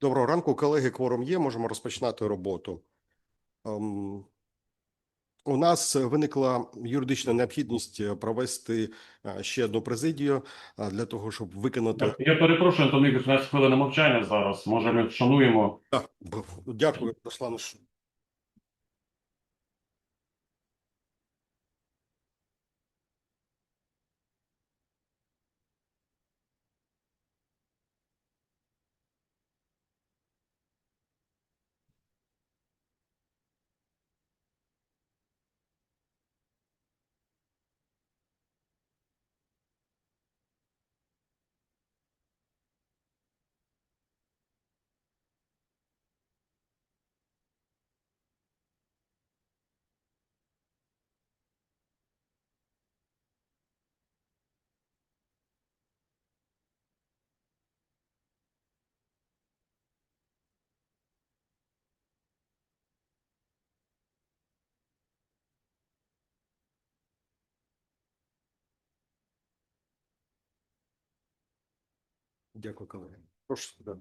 Доброго ранку, колеги. Кворум є. Можемо розпочинати роботу. Ем, У нас виникла юридична необхідність е, провести е, ще одну президію е, для того, щоб виконати. Я перепрошую, Антон Ігорович, у нас хвилина мовчання зараз. Може, ми вшануємо. Так, Дякую, Руслан. Дякую, колеги. Прошу сідати.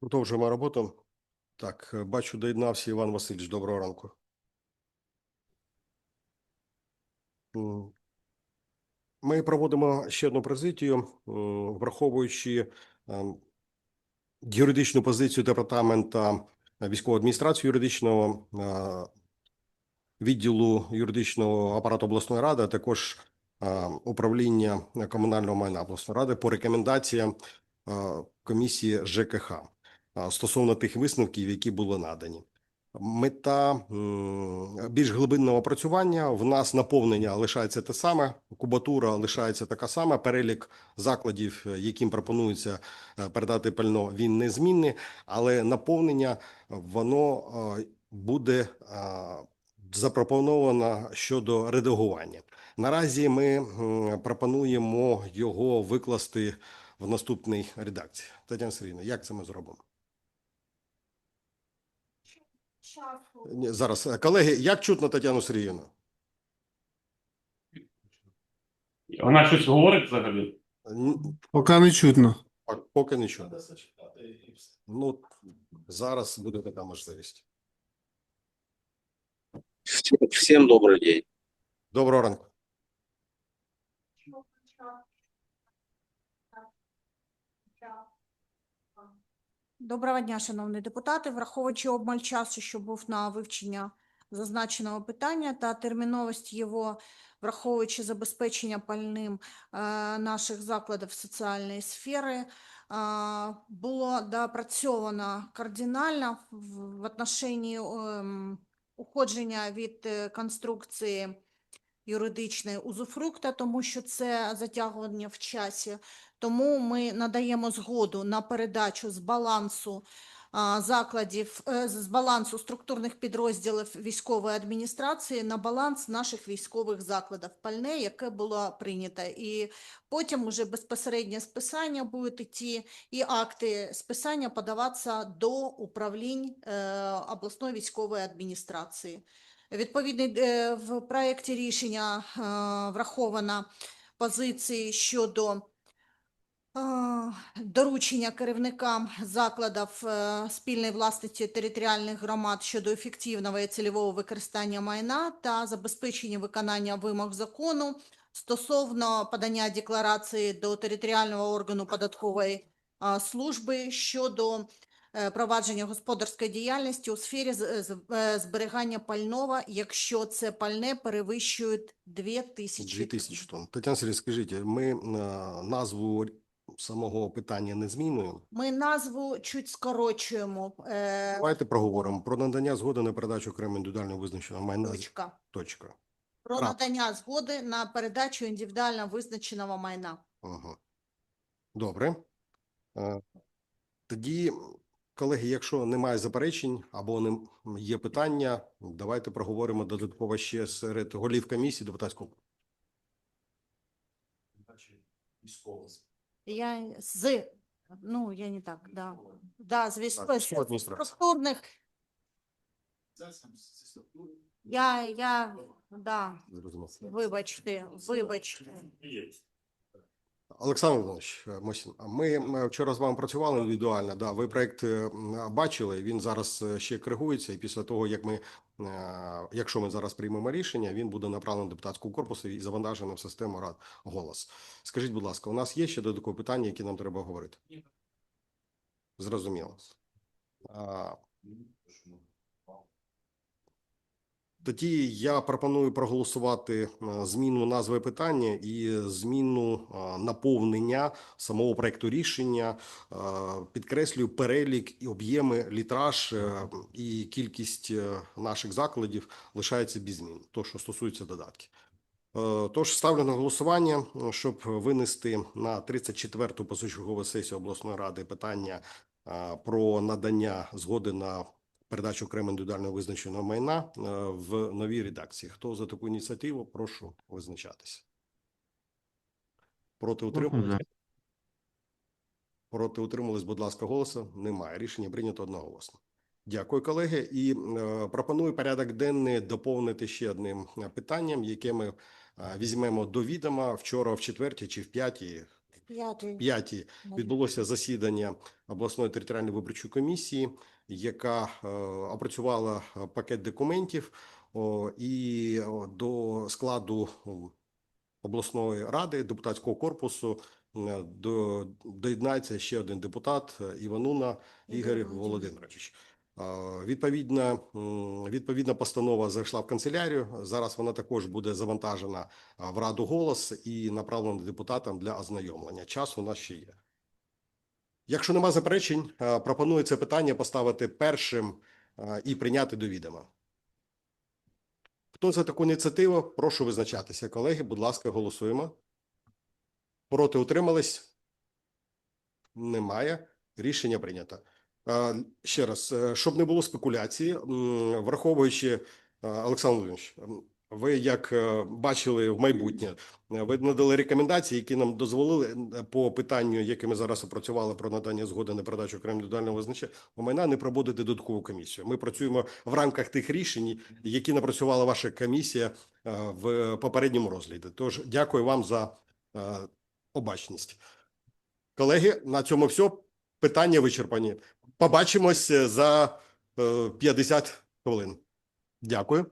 Продовжуємо роботу. Так, е, бачу, доєднався Іван Васильович. Доброго ранку. Ми проводимо ще одну президію, враховуючи ем, юридичну позицію департамента військової адміністрації юридичного е, відділу юридичного апарату обласної ради, а також е, управління комунального майна обласної ради по рекомендаціям е, комісії ЖКХ е, стосовно тих висновків, які були надані. Мета більш глибинного опрацювання в нас наповнення лишається те саме, кубатура лишається така сама. Перелік закладів, е, яким пропонується е, передати пально, він незмінний, але наповнення воно е, буде запропоновано щодо редагування. Наразі ми пропонуємо його викласти в наступній редакції. Тетяна Сергійовна, як це ми зробимо? Ні, Зараз, колеги, як чутно Тетяну Сергіївну? Вона щось говорить взагалі? Поки не чутно. пок- Поки нічого. Ну, зараз буде така можливість. Всем добрый день. Доброго ранку. Доброго дня, шановні депутати. Враховуючи обмаль часу, що був на вивчення зазначеного питання та терміновість його, враховуючи забезпечення пальним е, наших закладів соціальної сфери, е, було допрацьовано кардинально в, в отношенні ем, уходження від е, конструкції юридичної узуфрукта, тому що це затягування в часі. Тому ми надаємо згоду на передачу з балансу закладів, е, з балансу структурних підрозділів військової адміністрації на баланс наших військових закладів пальне, яке було прийнято. І потім уже безпосереднє списання будуть йти, і акти списання подаватися до управлінь е, обласної військової адміністрації. Відповідний е, в проєкті рішення враховано позиції щодо Доручення керівникам закладів е, спільної власності територіальних громад щодо ефективного і цільового використання майна та забезпечення виконання вимог закону стосовно подання декларації до територіального органу податкової служби щодо е, провадження господарської діяльності у сфері е, зберігання пального, якщо це пальне перевищує 2 тисячі 2000 тонн. Тетяна Сергійовна, скажіть, ми назву самого питання не змінюємо? Ми назву чуть скорочуємо. Е, Давайте проговоримо про надання згоди на передачу окремо індивідуально визначеного майна. точка. Точка. Про Крапка. надання згоди на передачу індивідуально визначеного майна. Ага. Добре. Е, Тоді, колеги, якщо немає заперечень або не є питання, давайте проговоримо додатково ще серед голів комісії депутатського. Я з, ну, я не так, да. Да, з структурних. Я, я, да, вибачте, вибачте. Олександр Володимирович е, Мосін, ми вчора з вами працювали індивідуально. Да, ви проект е, бачили. Він зараз е, ще коригується. І після того, як ми, якщо ми зараз приймемо рішення, він буде направлений депутатського корпусу і завантажений в систему рад голос. Скажіть, будь ласка, у нас є ще додаткові питання, які нам треба говорити? Зрозуміло. Тоді я пропоную проголосувати е, зміну назви питання і зміну е, наповнення самого проекту рішення. Е, Підкреслюю перелік і об'єми, літраж і кількість наших закладів лишається без змін. То, що стосується додатків. Тож ставлю на голосування, щоб винести на 34-ту позачергову сесію обласної ради питання про надання згоди на передачу окремо індивідуально визначеного майна е, в новій редакції. Хто за таку ініціативу? Прошу визначатися. Проти утримались? Проти утримались, будь ласка, голосу. Немає. Рішення прийнято одноголосно. Дякую, колеги. І е, пропоную порядок денний доповнити ще одним е, питанням, яке ми е, візьмемо до відома вчора, в четвертій чи в п'ятій, п'ятій відбулося засідання обласної територіальної виборчої комісії, яка е, опрацювала е, пакет документів і до складу обласної ради депутатського корпусу е, до доєднається ще один депутат Івануна Ігор Володимирович. Відповідна відповідна постанова зайшла в канцелярію. Зараз вона також буде завантажена в Раду голос і направлена депутатам для ознайомлення. Час у нас ще є. Якщо нема заперечень, а, пропоную це питання поставити першим і прийняти до відома. Хто за таку ініціативу? Прошу визначатися. Колеги, будь ласка, голосуємо. Проти утримались? Немає. Рішення прийнято. Ще раз, е, щоб не було спекуляції, враховуючи, Олександр Володимирович, ви як е, бачили в майбутнє, е, ви надали рекомендації, які нам дозволили е, по питанню, яке ми зараз опрацювали про надання згоди на передачу окремо індивідуального визначення майна, не проводити додаткову комісію. Ми працюємо в рамках тих рішень, які напрацювала ваша комісія в попередньому розгляді. Тож дякую вам за обачність. Колеги, на цьому все. Питання вичерпані. Побачимось за е, 50 хвилин. Дякую.